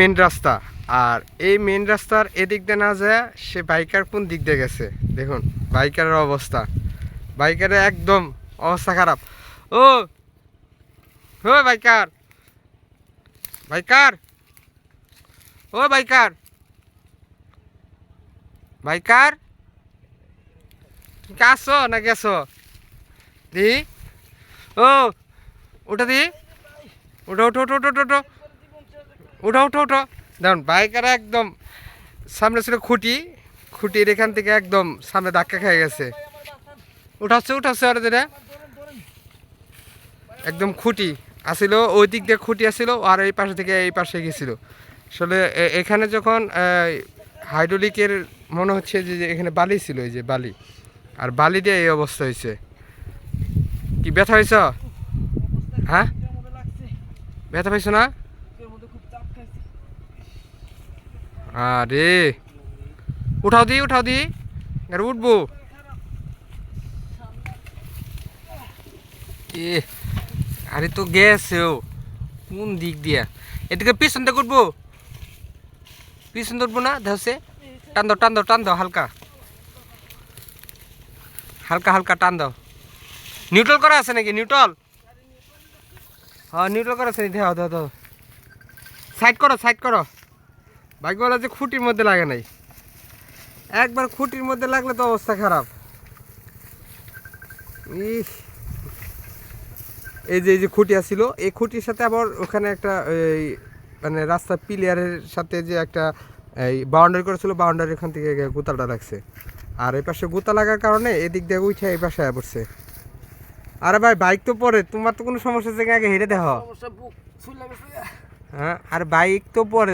Main রাস্তা। আর এই main রাস্তার এদিক দিয়ে না যায়, সে বাইকার কোন দিক দিয়ে গেছে? দেখুন বাইকারের অবস্থা। বাইকারের একদম অবস্থা খারাপ। ও বাইকার বাইকার ও বাইকার বাইকার আসছো না গেছো দি। ও, ওটা দি। ওঠো ওঠো ওঠো ওঠো ওঠো ওঠো ওঠো ওঠো দেখুন বাইকার একদম সামনে ছিল খুঁটি খুঁটির এখান থেকে একদম সামনে ধাক্কা খেয়ে গেছে। উঠাচ্ছে উঠাচ্ছে আর যেটা একদম খুঁটি আসিল, ওই দিক দিয়ে খুঁটি আসিল, আর এই পাশে থেকে এই পাশে গেছিল। আসলে এখানে যখন হাইড্রোলিকের মনে হচ্ছে যে যে এখানে বালি ছিল, এই যে বালি। আর বালি দিয়ে এই অবস্থা হয়েছে। কি ব্যথা হয়েছ? হ্যাঁ? ব্যথা পাইছো না? আরে, উঠাও দি উঠাও দি। আর উঠবো। এ, আরে তো গেছে ও। কোন দিক দিয়া? এদিকে পিছন দিয়ে উঠবো। পিছন উঠবো না ধসে টান দাও টান দাও টান দাও, হালকা। হালকা হালকা, টান দাও। নিউট্রাল করা আছে নাকি? নিউট্রাল? হ্যাঁ নিউট্রাল করা আছে দাও দাও দাও সাইড করো সাইড করো। ভাগ্যওয়ালা যে খুঁটির মধ্যে লাগে নাই। একবার খুঁটির মধ্যে লাগলে তো অবস্থা খারাপ। এই যে এই যে খুঁটি আসছিল এই খুঁটির সাথে আবার ওখানে একটা এই মানে রাস্তা পিলিয়ারের সাথে যে একটা এই বাউন্ডারি করেছিল বাউন্ডারি ওখান থেকে গোতালটা লাগছে আর এই পাশে গোতা লাগার কারণে এদিক দিয়ে উঠে এই পাশে পড়ছে। আরে ভাই বাইক তো পরে তোমার তো কোনো সমস্যা থেকে আগে হেঁটে দেখো হ্যাঁ আর বাইক তো পরে